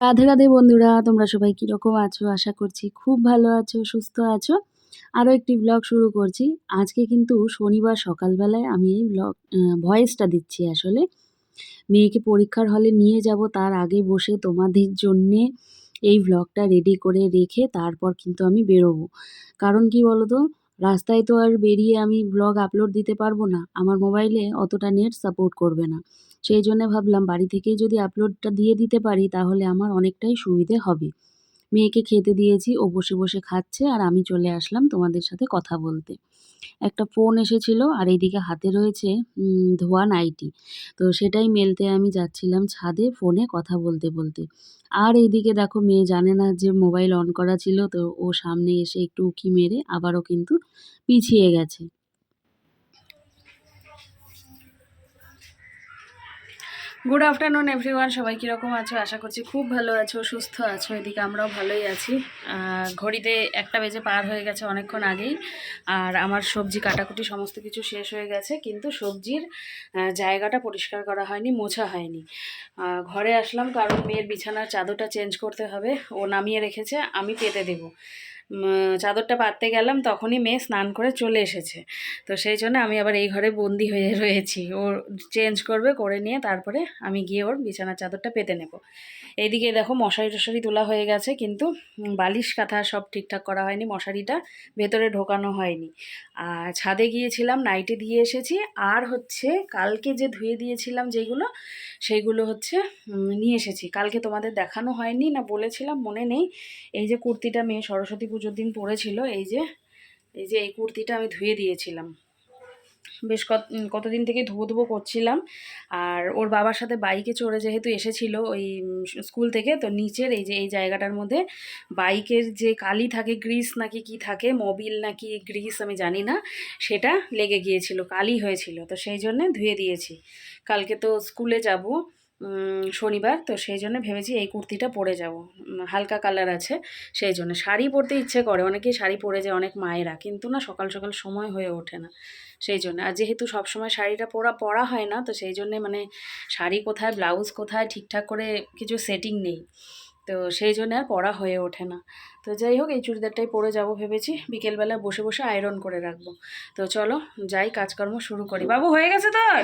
রাধে রাধে বন্ধুরা, তোমরা সবাই কীরকম আছো? আশা করছি খুব ভালো আছো, সুস্থ আছো। আরও একটি ব্লগ শুরু করছি। আজকে কিন্তু শনিবার সকালবেলায় আমি এই ব্লগ ভয়েসটা দিচ্ছি আসলে। মেয়েকে পরীক্ষার হলে নিয়ে যাব, তার আগে বসে তোমাদের জন্যে এই ব্লগটা রেডি করে রেখে তারপর কিন্তু আমি বেরোবো। কারণ কি বলো তো রাস্তায় তো আর বেরিয়ে আমি ব্লগ আপলোড দিতে পারব না। আমার মোবাইলে অতটা নেট সাপোর্ট করবে না। সেই জন্য ভাবলাম বাড়ি থেকেই যদি আপলোডটা দিয়ে দিতে পারি, তাহলে আমার অনেকটাই সুবিধে হবে। মেয়েকে খেতে দিয়েছি, ও বসে বসে খাচ্ছে, আর আমি চলে আসলাম তোমাদের সাথে কথা বলতে। একটা ফোন এসেছিল, আর এইদিকে হাতে রয়েছে ধোয়া নাইটি। তো সেটাই মেলতে আমি যাচ্ছিলাম ছাদে ফোনে কথা বলতে বলতে। আর এইদিকে দেখো, মেয়ে জানে না যে মোবাইল অন করা ছিল, তো ও সামনে এসে একটু উকি মেরে আবারও কিন্তু পিছিয়ে গেছে। গুড আফটারনুন এভরিওয়ান সবাই কীরকম আছো? আশা করছি খুব ভালো আছো, সুস্থ আছো। এদিকে আমরাও ভালোই আছি। ঘড়িতে একটা বেজে পার হয়ে গেছে অনেকক্ষণ আগেই। আর আমার সবজি কাটাকুটি সমস্ত কিছু শেষ হয়ে গেছে, কিন্তু সবজির জায়গাটা পরিষ্কার করা হয়নি, মোছা হয়নি। ঘরে আসলাম কারণ মেয়ের বিছানার চাদরটা চেঞ্জ করতে হবে। ও নামিয়ে রেখেছে, আমি পেতে দেবো। চাদরটা পাততে গেলাম, তখনই মেয়ে স্নান করে চলে এসেছে। তো সেই জন্য আমি আবার এই ঘরে বন্দি হয়ে রয়েছি। ও চেঞ্জ করবে, করে নিয়ে তারপরে আমি গিয়ে ওর বিছানার চাদরটা পেতে নেব। এইদিকে দেখো মশারি টশারি তোলা হয়ে গেছে, কিন্তু বালিশ, কাঁথা সব ঠিকঠাক করা হয়নি, মশারিটা ভেতরে ঢোকানো হয়নি। আর ছাদে গিয়েছিলাম নাইটে দিয়ে এসেছি। আর হচ্ছে কালকে যে ধুয়ে দিয়েছিলাম যেগুলো সেইগুলো হচ্ছে নিয়ে এসেছি। কালকে তোমাদের দেখানো হয়নি না বলেছিলাম, মনে নেই। এই যে কুর্তিটা মেয়ে সরস্বতী পুজোর দিন পরেছিল এই যে এই যে এই কুর্তিটা আমি ধুয়ে দিয়েছিলাম। বেশ কত কতদিন থেকে ধুবো ধুবো করছিলাম, আর ওর বাবার সাথে বাইকে চড়ে যেহেতু এসেছিল ওই স্কুল থেকে, তো নিচের এই যে, এই জায়গাটার মধ্যে বাইকের যে কালি থাকে, গ্রিস নাকি কি থাকে, মোবিল নাকি গ্রিস আমি জানি না, সেটা লেগে গিয়েছিল, কালি হয়েছিল, তো সেই জন্যে ধুয়ে দিয়েছি। কালকে তো স্কুলে যাব শনিবার, তো সেই জন্য ভেবেছি এই কুর্তিটা পরে যাব। হালকা কালার আছে, সেই জন্য। শাড়ি পরতে ইচ্ছে করে, অনেকেই শাড়ি পরে যায়, অনেক মায়েরা, কিন্তু না, সকাল সকাল সময় হয়ে ওঠে না। সেই জন্য, আর যেহেতু সবসময় শাড়িটা পরা পরা হয় না, তো সেই জন্যে মানে শাড়ি কোথায় ব্লাউজ কোথায়, ঠিকঠাক করে কিছু সেটিং নেই। তো সেই জন্য আর পরা হয়ে ওঠে না। তো যাই হোক, এই চুড়িদারটাই পরে যাব ভেবেছি। বিকেলবেলা বসে বসে আয়রন করে রাখব। তো চলো, যাই, কাজকর্ম শুরু করি। বাবু, হয়ে গেছে তোর?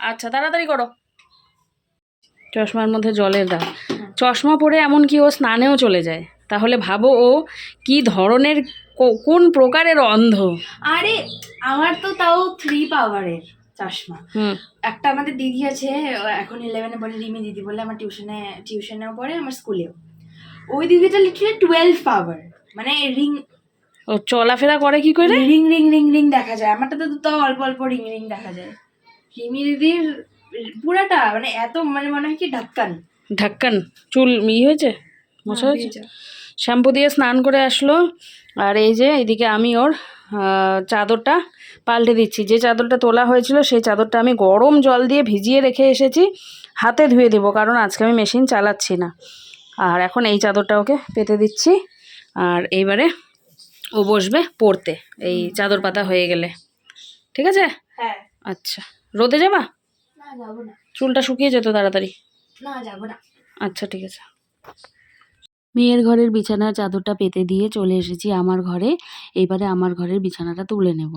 আচ্ছা তাড়াতাড়ি করো। চশমার মধ্যে জলের দাগ। চশমা পরে এমনকি ও স্নানেও চলে যায়? তাহলে ভাবো ও কি ধরনের কোন প্রকারের অন্ধ? আরে আমার তো তাও থ্রি পাওয়ারের চশমা। একটা আমাদের দিদি আছে এখন ইলেভেনে পড়ে রিমি দিদি বলে আমার টিউশনে টিউশনেও পড়ে আমার স্কুলেও ওই দিদিটা লিটারে টুয়েলভ পাওয়ার মানে রিং ও চলাফেরা করে কি করে? রিং রিং রিং রিং দেখা যায়। আমারটা তো তাও অল্প অল্প রিং রিং দেখা যায়। রিমি দিদির পুরাটা মানে এত মানে মনে হয় কি ঢাক্কান ঢাক্কান চুল ই হয়েছে? মশা হয়েছে? শ্যাম্পু দিয়ে স্নান করে আসলো আর এই যে এদিকে আমি ওর চাদরটা পাল্টে দিচ্ছি। যে চাদরটা তোলা হয়েছিল সেই চাদরটা আমি গরম জল দিয়ে ভিজিয়ে রেখে এসেছি হাতে ধুয়ে দেবো কারণ আজকে আমি মেশিন চালাচ্ছি না। আর এখন এই চাদরটা ওকে পেতে দিচ্ছি আর এইবারে ও বসবে পড়তে এই চাদর পাতা হয়ে গেলে। ঠিক আছে? হ্যাঁ। আচ্ছা। রোদে যাবা? চুলটা শুকিয়ে যেত তাড়াতাড়ি? না যাব না। আচ্ছা ঠিক আছে। মেয়ের ঘরের বিছানার চাদরটা পেতে দিয়ে চলে এসেছি আমার ঘরে। এবারে আমার ঘরের বিছানাটা তুলে নেব।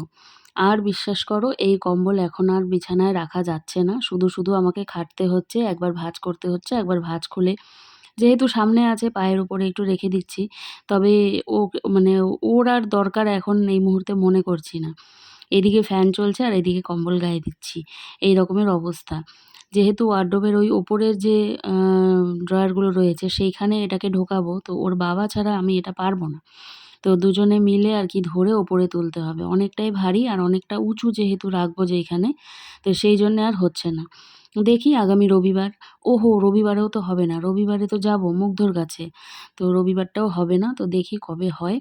আর বিশ্বাস করো এই কম্বল এখন আর বিছানায় রাখা যাচ্ছে না। শুধু শুধু আমাকে খাটতে হচ্ছে একবার ভাঁজ করতে হচ্ছে একবার ভাঁজ খুলে। যেহেতু সামনে আছে পায়ের উপরে একটু রেখে দিচ্ছি। তবে ও মানে ওর আর দরকার এখন এই মুহূর্তে মনে করছি না। এদিকে ফ্যান চলছে আর এদিকে কম্বল গায়ে দিচ্ছি। এই রকমের অবস্থা। যেহেতু ওয়ার্ড্রোবের ওই ওপরের যে ড্রয়ারগুলো রয়েছে, সেইখানে এটাকে ঢোকাবো, তো ওর বাবা ছাড়া আমি এটা পারব না। তো দুজনে মিলে আর কি ধরে ওপরে তুলতে হবে। অনেকটাই ভারী আর অনেকটা উঁচু যেহেতু রাখব যেইখানে তো সেই জন্যে আর হচ্ছে না। দেখি আগামী রবিবার। ওহো, রবিবারেও তো হবে না। রবিবারে তো যাব মুগ্ধর কাছে। তো রবিবারটাও হবে না, তো দেখি কবে হয়।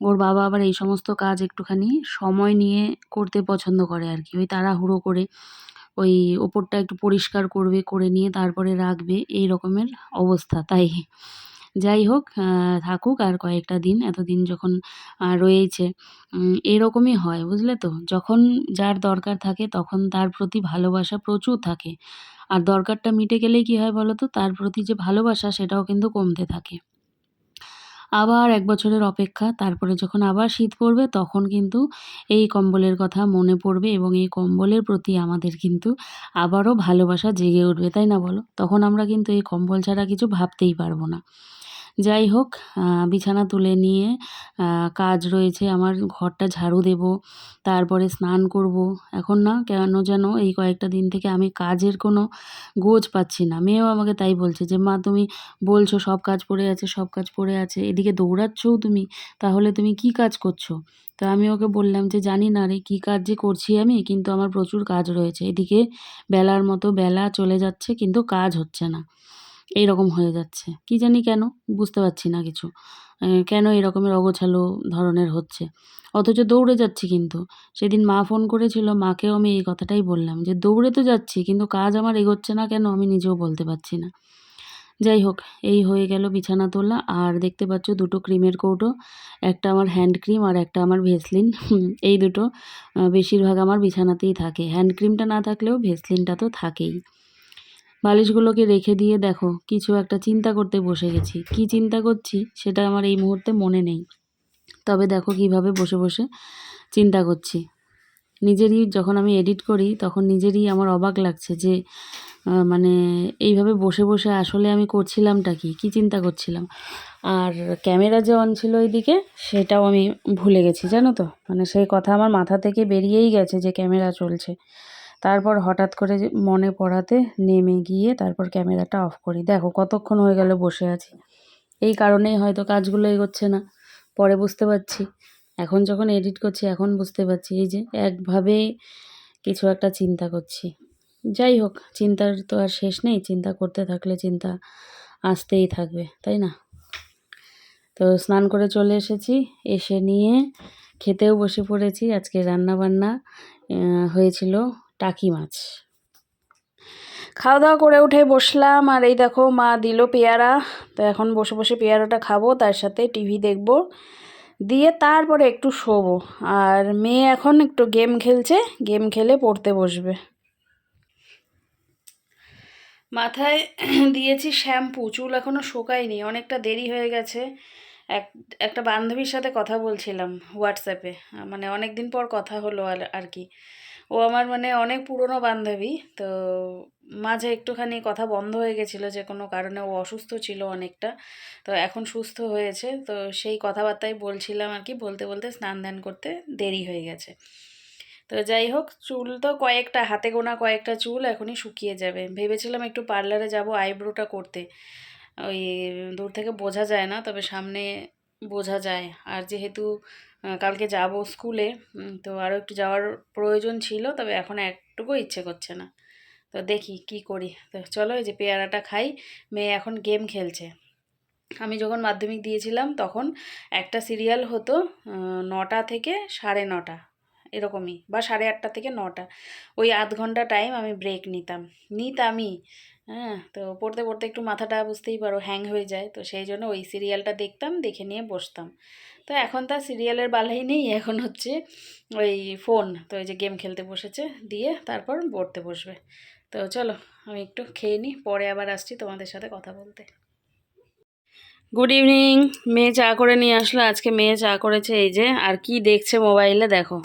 ওর বাবা আবার এই সমস্ত কাজ একটুখানি সময় নিয়ে করতে পছন্দ করে আর কি। ওই তাড়াহুড়ো করে ওই ওপরটা একটু পরিষ্কার করবে, করে নিয়ে তারপরে রাখবে, এই রকমের অবস্থা তাই। যাই হোক থাকুক আর কয়েকটা দিন, এতদিন যখন রয়েছে এরকমই হয়, বুঝলে তো? যখন যার দরকার থাকে তখন তার প্রতি ভালোবাসা প্রচুর থাকে। আর দরকারটা মিটে গেলেই কী হয় বলো তো? তার প্রতি যে ভালোবাসা সেটাও কিন্তু কমতে থাকে। আবার এক বছরের অপেক্ষা, তারপরে যখন আবার শীত পড়বে তখন কিন্তু এই কম্বলের কথা মনে পড়বে এবং এই কম্বলের প্রতি আমাদের কিন্তু আবারও ভালোবাসা জেগে উঠবে, তাই না বলো? তখন আমরা কিন্তু এই কম্বল ছাড়া কিছু ভাবতেই পারব না। যাই হোক বিছানা তুলে নিয়ে কাজ রয়েছে। আমার ঘরটা ঝাড়ু দেব, তারপরে স্নান করব। এখন না, কেন যেন এই কয়েকটা দিন থেকে আমি কাজের কোনো গোজ পাচ্ছি না। মেয়েও আমাকে তাই বলছে যে, মা, তুমি বলছো সব কাজ পড়ে আছে, সব কাজ পড়ে আছে, এদিকে দৌড়াচ্ছও তুমি? তাহলে তুমি কি কাজ করছ? তো আমি ওকে বললাম যে, জানি না রে, কী কাজ যে করছি আমি, কিন্তু আমার প্রচুর কাজ রয়েছে। এদিকে বেলার মতো বেলা চলে যাচ্ছে, কিন্তু কাজ হচ্ছে না। এই রকম হয়ে যাচ্ছে। কি জানি কেন? বুঝতে পারছি না কিছু। কেন এরকমের অগোছালো ধরনের হচ্ছে? অথচ দৌড়ে যাচ্ছি কিন্তু। সেদিন মা ফোন করেছিল, মাকেও আমি এই কথাটাই বললাম যে, দৌড়ে তো যাচ্ছি, কিন্তু কাজ আমার এগোচ্ছে না কেন? আমি নিজেও বলতে পারছি না। যাই হোক, এই হয়ে গেল বিছানা তোলা। আর দেখতে পাচ্ছ দুটো ক্রিমের কৌটো। একটা আমার হ্যান্ড ক্রিম আর একটা আমার ভেসলিন। এই দুটো বেশিরভাগ আমার বিছানাতেই থাকে। হ্যান্ড ক্রিমটা না থাকলেও ভেসলিনটা তো থাকেই। বালিশগুলোকে রেখে দিয়ে দেখো, কিছু একটা চিন্তা করতে বসে গেছি। কি চিন্তা করছি সেটা আমার এই মুহূর্তে মনে নেই। তবে দেখো কীভাবে বসে বসে চিন্তা করছি। নিজেরই যখন আমি এডিট করি, তখন নিজেরই আমার অবাক লাগছে যে মানে এইভাবে বসে বসে আসলে আমি করছিলামটা কি? কী চিন্তা করছিলাম? আর ক্যামেরা যে অন ছিল ওইদিকে, সেটাও আমি ভুলে গেছি, জানো তো? মানে সেই কথা আমার মাথা থেকে বেরিয়েই গেছে যে ক্যামেরা চলছে। তারপর হঠাৎ করে মনে পড়াতে নেমে গিয়ে তারপর ক্যামেরাটা অফ করি। দেখো কতক্ষণ হয়ে গেল বসে আছি। এই কারণেই হয়তো কাজগুলো এগোচ্ছে না। পরে বুঝতে পারছি। এখন যখন এডিট করছি, এখন বুঝতে পারছি। এই যে একভাবে কিছু একটা চিন্তা করছি। যাই হোক, চিন্তার তো আর শেষ নেই। চিন্তা করতে থাকলে চিন্তা আসতেই থাকবে, তাই না? তো স্নান করে চলে এসেছি। এসে নিয়ে খেতেও বসে পড়েছি। আজকে রান্না বান্না হয়েছিল টাকি মাছ। খাওয়া দাওয়া করে উঠে বসলাম আর এই দেখো মা দিল পেয়ারা। তো এখন বসে বসে পেয়ারাটা খাব, তার সাথে টিভি দেখব। দিয়ে তারপরে একটু শোবো। আর মেয়ে এখন একটু গেম খেলছে, গেম খেলে পড়তে বসবে। মাথায় দিয়েছি শ্যাম্পু, চুল এখনও শোকায়নি, অনেকটা দেরি হয়ে গেছে। এক, একটা বান্ধবীর সাথে কথা বলছিলাম হোয়াটসঅ্যাপে মানে অনেক দিন পর কথা হলো আর আর কি। ও আমার মানে অনেক পুরনো বান্ধবী, তো মাঝে একটুখানি কথা বন্ধ হয়ে গেছিল যে কোনো কারণে ও অসুস্থ ছিল অনেকটা, তো এখন সুস্থ হয়েছে, তো সেই কথাবার্তাই বলছিলাম আর কি, বলতে বলতে স্নান ধ্যান করতে দেরি হয়ে গেছে। তো যাই হোক, চুল তো কয়েকটা, হাতে গোনা কয়েকটা চুল এখনই শুকিয়ে যাবে। ভেবেছিলাম একটু পার্লারে যাব আইব্রোটা করতে। ওই দূর থেকে বোঝা যায় না, তবে সামনে বোঝা যায়। আর যেহেতু কালকে যাব স্কুলে। তো আরও একটু যাওয়ার প্রয়োজন ছিল, তবে এখন একটুকু ইচ্ছে করছে না। তো দেখি কি করি। তো চলো এই যে পেয়ারাটা খাই। মেয়ে এখন গেম খেলছে। আমি যখন মাধ্যমিক দিয়েছিলাম, তখন একটা সিরিয়াল হতো নটা থেকে সাড়ে নটা, এরকমই, বা সাড়ে আটটা থেকে নটা। ওই আধ ঘণ্টা টাইম আমি ব্রেক নিতাম। নিতামই হ্যাঁ তো পড়তে পড়তে একটু মাথাটা বুঝতেই পারো হ্যাং হয়ে যায়। তো সেই জন্য ওই সিরিয়ালটা দেখতাম, দেখে নিয়ে বসতাম। তো এখন তার সিরিয়ালের বালাই নেই, এখন হচ্ছে ওই ফোন, তো ওই যে গেম খেলতে বসেছে, দিয়ে তারপর পড়তে বসবে। তো চলো, আমি একটু খেয়ে নিই, পরে আবার আসছি তোমাদের সাথে কথা বলতে। গুড ইভিনিং মেয়ে চা করে নিয়ে আসলো, আজকে মেয়ে চা করেছে, এই যে, আর কি দেখছে মোবাইলে, দেখো।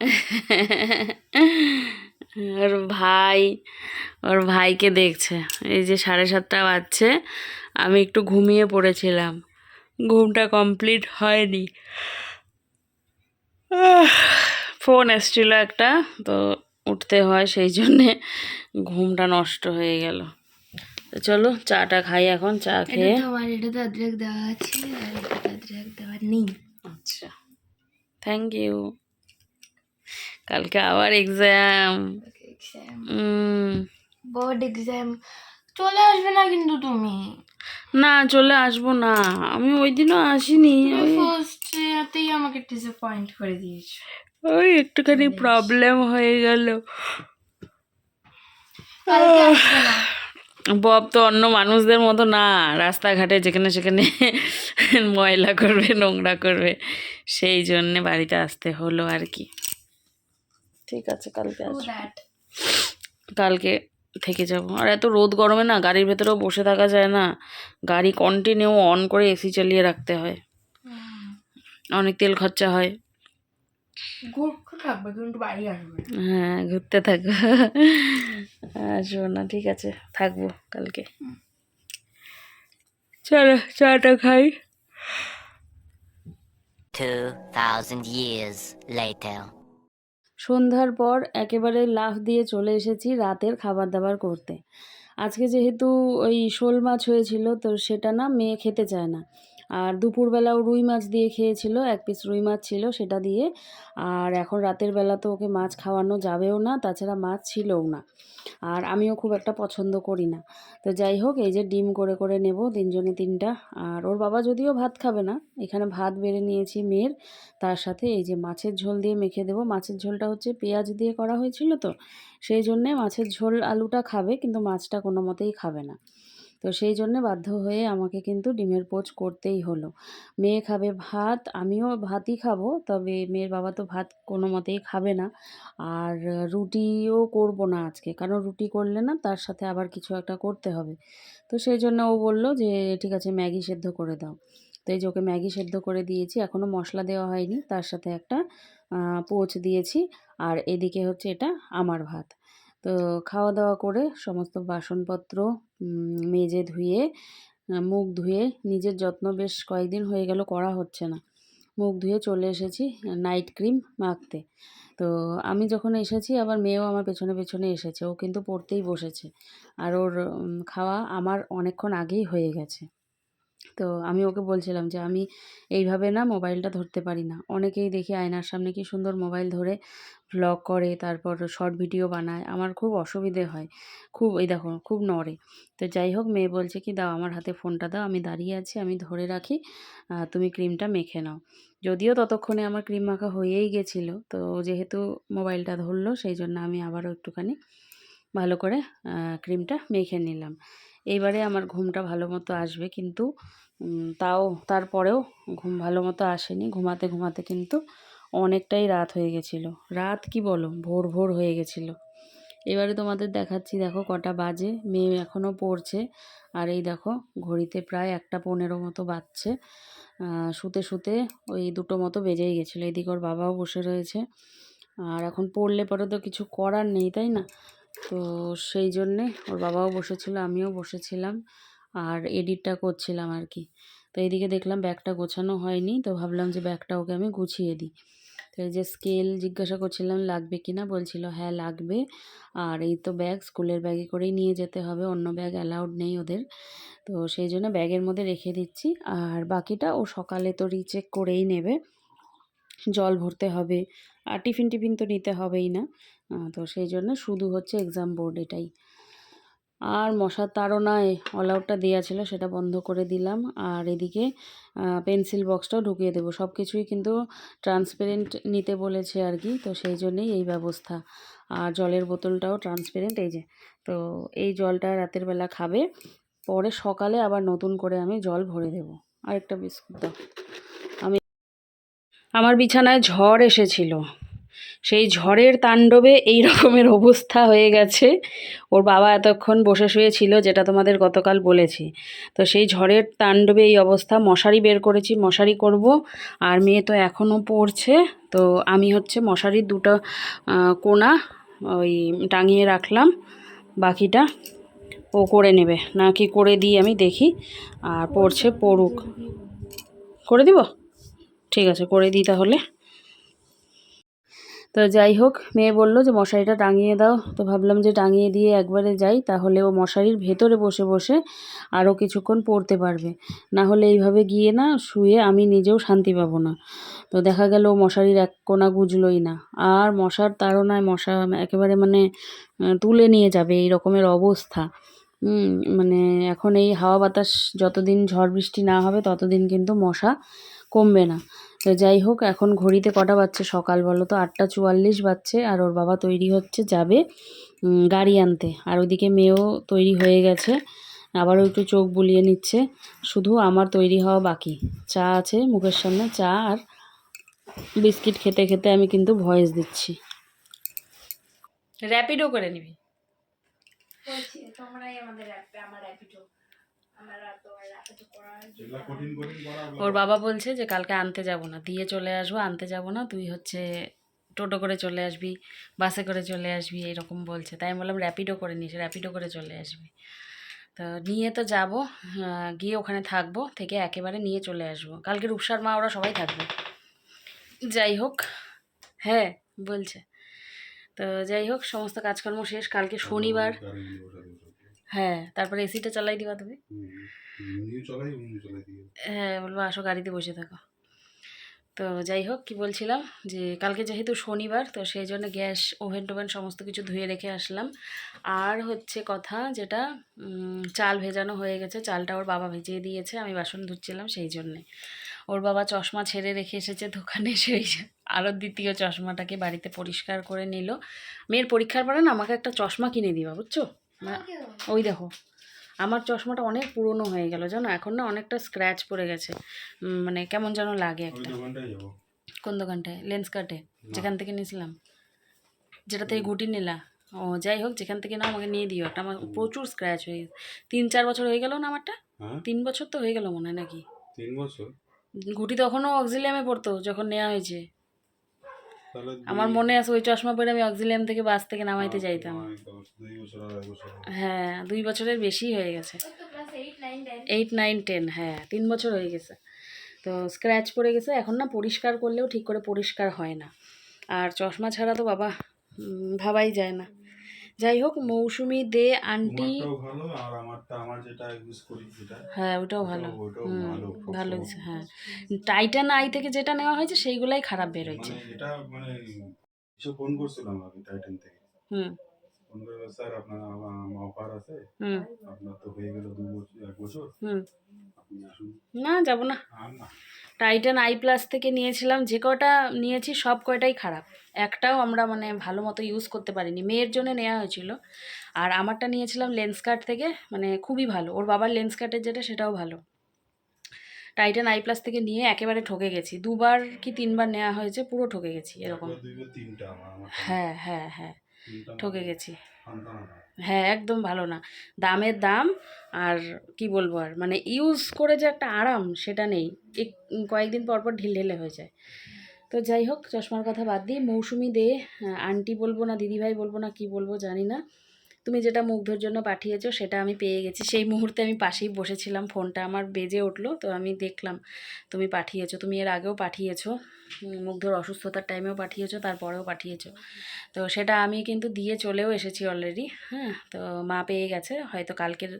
ওর ভাই ওর ভাইকে দেখছে। এই যে সাড়ে সাতটা বাজছে আমি একটু ঘুমিয়ে পড়েছিলাম। ঘুমটা কমপ্লিট হয়নি। ফোন এসছিল একটা তো উঠতে হয় সেই জন্যে ঘুমটা নষ্ট হয়ে গেল। চলো চাটা খাই এখন চা খেয়ে। আমার এটাতে অদ্রেক দেওয়া আছে আর এটাতে অদ্রেক দেওয়া নেই। আচ্ছা। থ্যাংক ইউ কালকে আবার এক্সাম বোর্ড এক্সাম চলে আসবে না কিন্তু তুমি? না চলে আসব না। আমি ওই দিনও আসিনি। ওই ফার্স্ট ইয়াতেই আমাকে ডিসঅ্যাপয়েন্ট করে দিয়েছ। ওই একটুখানি প্রবলেম হয়ে গেল। বব তো অন্য মানুষদের মতো না। রাস্তাঘাটে যেখানে সেখানে ময়লা করবে নোংরা করবে। সেই জন্যে বাড়িতে আসতে হলো আর কি। ঠিক আছে কালকে কালকে থেকে যাব। আর এত রোদ গরমে না গাড়ির ভেতরেও বসে থাকা যায় না। গাড়ি কন্টিনিউ অন করে এসি চালিয়ে রাখতে হয়। অনেক তেল খরচা হয়। ঘুরতে বাড়ি আসবে। হ্যাঁ ঘুরতে থাকব আসব না ঠিক আছে থাকব কালকে। চলো চাটা খাই। 2,000 years later. সন্ধ্যার পর একেবারে লাফ দিয়ে চলে এসেছি রাতের খাবার দাবার করতে। আজকে যেহেতু ওই শোল মাছ হয়েছিল, তো সেটা না মেয়ে খেতে চায় না। আর দুপুরবেলাও রুই মাছ দিয়ে খেয়েছিল, এক পিস রুই মাছ ছিল সেটা দিয়ে। আর এখন রাতের বেলা তো ওকে মাছ খাওয়ানো যাবেও না, তাছাড়া মাছ ছিলও না। আর আমিও খুব একটা পছন্দ করি না। তো যাই হোক, এই যে ডিম করে করে নেব তিনজনে তিনটা। আর ওর বাবা যদিও ভাত খাবে না, এখানে ভাত বেড়ে নিয়েছি মেয়ের। তার সাথে এই যে মাছের ঝোল দিয়ে মেখে দেবো। মাছের ঝোলটা হচ্ছে পেঁয়াজ দিয়ে করা হয়েছিল তো, সেই জন্যে মাছের ঝোল আলুটা খাবে, কিন্তু মাছটা কোনো মতেই খাবে না। তো সেই জন্যে বাধ্য হয়ে আমাকে কিন্তু ডিমের পোচ করতেই হলো। মেয়ে খাবে ভাত, আমিও ভাতই খাব, তবে মেয়ের বাবা তো ভাত কোনো মতেই খাবে না। আর রুটিও করব না আজকে, কারণ রুটি করলে না তার সাথে আবার কিছু একটা করতে হবে। তো সেই জন্য ও বলল যে, ঠিক আছে, ম্যাগি সেদ্ধ করে দাও। তো এই যে ওকে ম্যাগি সেদ্ধ করে দিয়েছি এখনও মশলা দেওয়া হয়নি, তার সাথে একটা পোচ দিয়েছি। আর এদিকে হচ্ছে এটা আমার ভাত। তো খাওয়া দাওয়া করে সমস্ত বাসনপত্র মেজে ধুয়ে মুখ ধুয়ে নিজের যত্ন বেশ কয়েকদিন হয়ে গেল করা হচ্ছে না। মুখ ধুয়ে চলে এসেছি নাইট ক্রিম মাখতে। তো আমি যখন এসেছি আবার মেয়েও আমার পেছনে পেছনে এসেছে, ও কিন্তু পড়তেই বসেছে। আর ওর খাওয়া আমার অনেকক্ষণ আগেই হয়ে গেছে। তো আমি ওকে বলছিলাম যে, আমি এইভাবে না মোবাইলটা ধরতে পারি না। অনেকেই দেখি আয়নার সামনে কি সুন্দর মোবাইল ধরে ভ্লগ করে, তারপর শর্ট ভিডিও বানায়। আমার খুব অসুবিধে হয়। খুব, এই দেখো, খুব নড়ে। তো যাই হোক, মেয়ে বলছে কি, দাও আমার হাতে ফোনটা দাও, আমি দাঁড়িয়ে আছি, আমি ধরে রাখি। তুমি ক্রিমটা মেখে নাও। যদিও ততক্ষণে আমার ক্রিম মাখা হয়েই গেছিল। তো যেহেতু মোবাইলটা ধরলো, সেই জন্য আমি আবারও একটুখানি ভালো করে ক্রিমটা মেখে নিলাম। এইবারে আমার ঘুমটা ভালো মতো আসবে কিন্তু তাও তারপরেও ঘুম ভালো মতো আসেনি। ঘুমাতে ঘুমাতে কিন্তু অনেকটাই রাত হয়ে গেছিল। রাত কি বলো? ভোর ভোর হয়ে গেছিল। এবারে তোমাদের দেখাচ্ছি, দেখো কটা বাজে। মেয়ে এখনও পড়ছে। আর এই দেখো ঘড়িতে প্রায় একটা পনেরো মতো বাজছে। শুতে শুতে ওই দুটো মতো বেজেই গেছিল। এদিকে ওর বাবাও বসে রয়েছে। আর এখন পড়লে পরে তো কিছু করার নেই, তাই না? তো সেই জন্যে ওর বাবাও বসেছিল, আমিও বসেছিলাম আর এডিটটা করছিলাম আর কি তো এইদিকে দেখলাম ব্যাগটা গোছানো হয়নি, তো ভাবলাম যে ব্যাগটা ওকে আমি গুছিয়ে দিই। তো এই যে স্কেল জিজ্ঞাসা করছিলাম, লাগবে কি না? বলছিল হ্যাঁ লাগবে। আর এই তো ব্যাগ স্কুলের ব্যাগে করেই নিয়ে যেতে হবে, অন্য ব্যাগ অ্যালাউড নেই ওদের। তো সেই জন্য ব্যাগের মধ্যে রেখে দিচ্ছি। আর বাকিটা ও সকালে তো রিচেক করেই নেবে। জল ভরতে হবে, আর টিফিন টিফিন তো নিতে হবেই না। তো সেই জন্য শুধু হচ্ছে এক্সাম বোর্ড এটাই। আর মশার তাড়নায় অল আউটটা দেওয়া ছিল, সেটা বন্ধ করে দিলাম। আর এদিকে পেন্সিল বক্সটাও ঢুকিয়ে দেবো। সব কিছুই কিন্তু ট্রান্সপারেন্ট নিতে বলেছে আর কি, তো সেই জন্যেই এই ব্যবস্থা। আর জলের বোতলটাও ট্রান্সপারেন্ট এই যে, তো এই জলটা রাতের বেলা খাবে। পরে সকালে আবার নতুন করে আমি জল ভরে দেবো। আরেকটা বিস্কুট দাও। আমি আমার বিছানায় ঝড় এসেছিল। সেই ঝড়ের তাণ্ডবে এই রকমের অবস্থা হয়ে গেছে। ওর বাবা এতক্ষণ বসে শুয়েছিল, যেটা তোমাদের গতকাল বলেছি। তো সেই ঝড়ের তাণ্ডবে এই অবস্থা, মশারি বের করেছি, মশারি করব। আর মেয়ে তো এখনও পড়ছে, তো আমি হচ্ছে মশারির দুটো কোনা ওই টাঙিয়ে রাখলাম, বাকিটা ও করে নেবে। নাকি করে দিই আমি দেখি। আর পড়ছে, পড়ুক। করে দিব? ঠিক আছে, করে দিই তাহলে। তো যাই হোক, মেয়ে বলল যে, মশারিটা টাঙিয়ে দাও। তো ভাবলাম যে, টাঙিয়ে দিয়ে একবারে যাই, তাহলে ও মশারির ভেতরে বসে বসে আরও কিছুক্ষণ পড়তে পারবে। না হলে এইভাবে গিয়ে না শুয়ে আমি নিজেও শান্তি পাবো না। তো দেখা গেল মশারির এক কোনা গুজলই না। আর মশার তাড়নায় মশা একেবারে মানে তুলে নিয়ে যাবে এই রকমের অবস্থা। মানে এখন এই হাওয়া বাতাস যতদিন ঝড় বৃষ্টি না হবে, ততদিন কিন্তু মশা কমবে না। তো যাই হোক এখন ঘড়িতে কটা বাজছে? সকাল বলো তো আটটা চুয়াল্লিশ বাজছে আর ওর বাবা তৈরি হচ্ছে যাবে গাড়ি আনতে। আর ওইদিকে মেয়েও তৈরি হয়ে গেছে আবারও একটু চোখ বুলিয়ে নিচ্ছে। শুধু আমার তৈরি হওয়া বাকি। চা আছে মুখের সামনে চা আর বিস্কিট খেতে খেতে আমি কিন্তু ভয়েস দিচ্ছি। র্যাপিডও করে নিবি। তোমরাই আমাদের আমার র্যাপিডো আমার আর তোমার র্যাপিডো করার জন্য ওর বাবা বলছে যে কালকে আনতে যাব না। দিয়ে চলে আসব আনতে যাব না। তুই হচ্ছে টোটো করে চলে আসবি বাসে করে চলে আসবি এরকম বলছে। তাই আমি বললাম র্যাপিডো করে নিস র্যাপিডো করে চলে আসবি। তো নিয়ে তো যাব গিয়ে ওখানে থাকব থেকে একেবারে নিয়ে চলে আসব। কালকে রূপসার মা ওরা সবাই থাকবে। যাই হোক হ্যাঁ বলছে। তো যাই হোক সমস্ত কাজকর্ম শেষ। কালকে শনিবার। হ্যাঁ তারপরে এসিটা চালাই দিবা তুমি। হ্যাঁ বলব আসো গাড়িতে বসে থাকো। তো যাই হোক কি বলছিলাম যে কালকে যেহেতু শনিবার তো সেই জন্য গ্যাস ওভেন টোভেন সমস্ত কিছু ধুয়ে রেখে আসলাম। আর হচ্ছে কথা যেটা চাল ভেজানো হয়ে গেছে চালটা ওর বাবা ভেজিয়ে দিয়েছে আমি বাসন ধুচ্ছিলাম সেই জন্যে। ওর বাবা চশমা ছেড়ে রেখে এসেছে দোকানে সেই আরও দ্বিতীয় চশমাটাকে বাড়িতে পরিষ্কার করে নিল। মেয়ের পরীক্ষার পরে না আমাকে একটা চশমা কিনে দিবা বুঝছ? ওই দেখো আমার চশমাটা অনেক পুরনো হয়ে গেল জানো? এখন না অনেকটা স্ক্র্যাচ পড়ে গেছে। মানে কেমন যেন লাগে একটা। কোন দোকানটায়? লেন্স কাটে যেখান থেকে নিয়েছিলাম যেটা থেকে গুটি নিলা। ও যাই হোক যেখান থেকে না আমাকে নিয়ে দিও। একটা আমার প্রচুর স্ক্র্যাচ হয়ে গেছে। তিন চার বছর হয়ে গেল না আমারটা? হ্যাঁ? তিন বছর তো হয়ে গেল মনে হয় নাকি? তিন বছর? গুটি তখনও অক্সিলিয়ামে পড়তো যখন নেওয়া হয়েছে। আমার মনে আছে ওই চশমা পরে আমি অক্সিলিয়াম থেকে বাস থেকে নামাইতে যাইতাম। হ্যাঁ দুই বছরের বেশি হয়ে গেছে। Eight nine ten eight nine ten হ্যাঁ তিন বছর হয়ে গেছে। তো স্ক্র্যাচ পড়ে গেছে এখন না পরিষ্কার করলেও ঠিক করে পরিষ্কার হয় না। আর চশমা ছাড়া তো বাবা ভাবাই যায় না। যাই হোক মৌসুমি দে আন্টি। ভালো আর আমারটা আমার যেটা ইউজ করি যেটা হ্যাঁ ওটাও ভালো। ভালো, হ্যাঁ। টাইটান আই থেকে যেটা নেওয়া হয়েছে সেইগুলাই খারাপ বেরোচ্ছে মানে এটা মানে কিছু ফোন করছিলাম আমি টাইটান থেকে। হুম। ফোন করে স্যার আপনার অফার আছে। হুম। আপনার তো হয়ে গেল দু বছর এক বছর। হুম। আপনি আসুন। না যাব না। না। টাইটান আই প্লাস থেকে নিয়েছিলাম যে কটা নিয়েছি সব কয়টাই খারাপ। একটাও আমরা মানে ভালো মতো ইউজ করতে পারিনি। মেয়ের জন্য নেওয়া হয়েছিল। আর আমারটা নিয়েছিলাম লেন্স কার্ট থেকে মানে খুবই ভালো। ওর বাবার লেন্স কার্টের যেটা সেটাও ভালো। টাইটান আই প্লাস থেকে নিয়ে একেবারে ঠকে গেছি। দুবার কি তিনবার নেওয়া হয়েছে পুরো ঠকে গেছি এরকম। হ্যাঁ হ্যাঁ হ্যাঁ। ঠকে গেছি। আনতাম না। হ্যাঁ একদম ভালো না। দামের দাম আর কি বলব আর মানে ইউজ করে যে একটা আরাম সেটা নেই। এক কয়েকদিন পর পর ঢিল ঢেলে হয়ে যায়। তো যাই হোক, চশমার কথা বাদ দিই মৌসুমি দে, আন্টি বলব না, দিদিভাই বলব না, কি বলব জানি না। তুমি যেটা মুগ্ধর জন্য পাঠিয়েছ সেটা আমি পেয়ে গেছি। সেই মুহূর্তে আমি পাশেই বসেছিলাম, ফোনটা আমার বেজে উঠল, তো আমি দেখলাম তুমি পাঠিয়েছো। তুমি এর আগেও পাঠিয়েছো মুগ্ধর অসুস্থতার টাইমেও পাঠিয়েছো, তারপরেও পাঠিয়েছো। তো সেটা আমি কিন্তু দিয়ে চলেও এসেছি অলরেডি হ্যাঁ? তো মা পেয়ে গেছে, হয়তো কালকের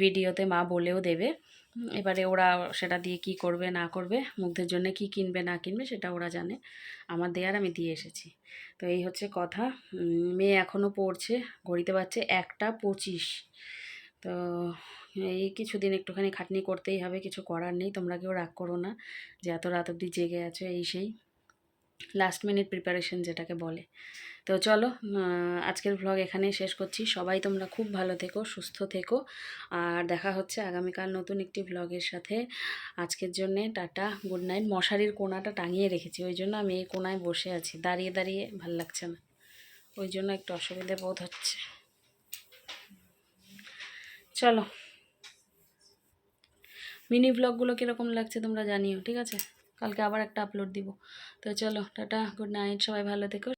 ভিডিওতে মা বলেও দেবে। এবারে ওরা সেটা দিয়ে কি করবে, না করবে, মুগ্ধের জন্য কি কিনবে, না কিনবে, সেটা ওরা জানে। আমার দেয়ার আমি দিয়ে এসেছি। তো এই হচ্ছে কথা। মেয়ে এখনও পড়ছে, ঘড়িতে পাচ্ছে একটা পঁচিশ। তো এই কিছুদিন একটুখানি খাটনি করতেই হবে, কিছু করার নেই, তোমরা কেউ রাগ করো না, যে এত রাত অবধি জেগে আছো, এই সেই। লাস্ট মিনিট প্রিপারেশন যেটাকে বলে। তো চলো আজকের ভ্লগ এখানেই শেষ করছি। সবাই তোমরা খুব ভালো থেকো, সুস্থ থেকো। আর দেখা হচ্ছে আগামীকাল নতুন একটি ভ্লগের সাথে। আজকের জন্যে টাটা গুড নাইট মশারির কোনাটা টাঙিয়ে রেখেছি, ওই জন্য আমি এই কোনায় বসে আছি। দাঁড়িয়ে দাঁড়িয়ে ভালো লাগছে না। ওই জন্য একটু অসুবিধে বোধ হচ্ছে। চলো। মিনি ব্লগগুলো কীরকম লাগছে তোমরা জানিও, ঠিক আছে? কালকে আবার একটা আপলোড দিব। তো চলো টাটা গুড নাইট সবাই ভালো থেকো।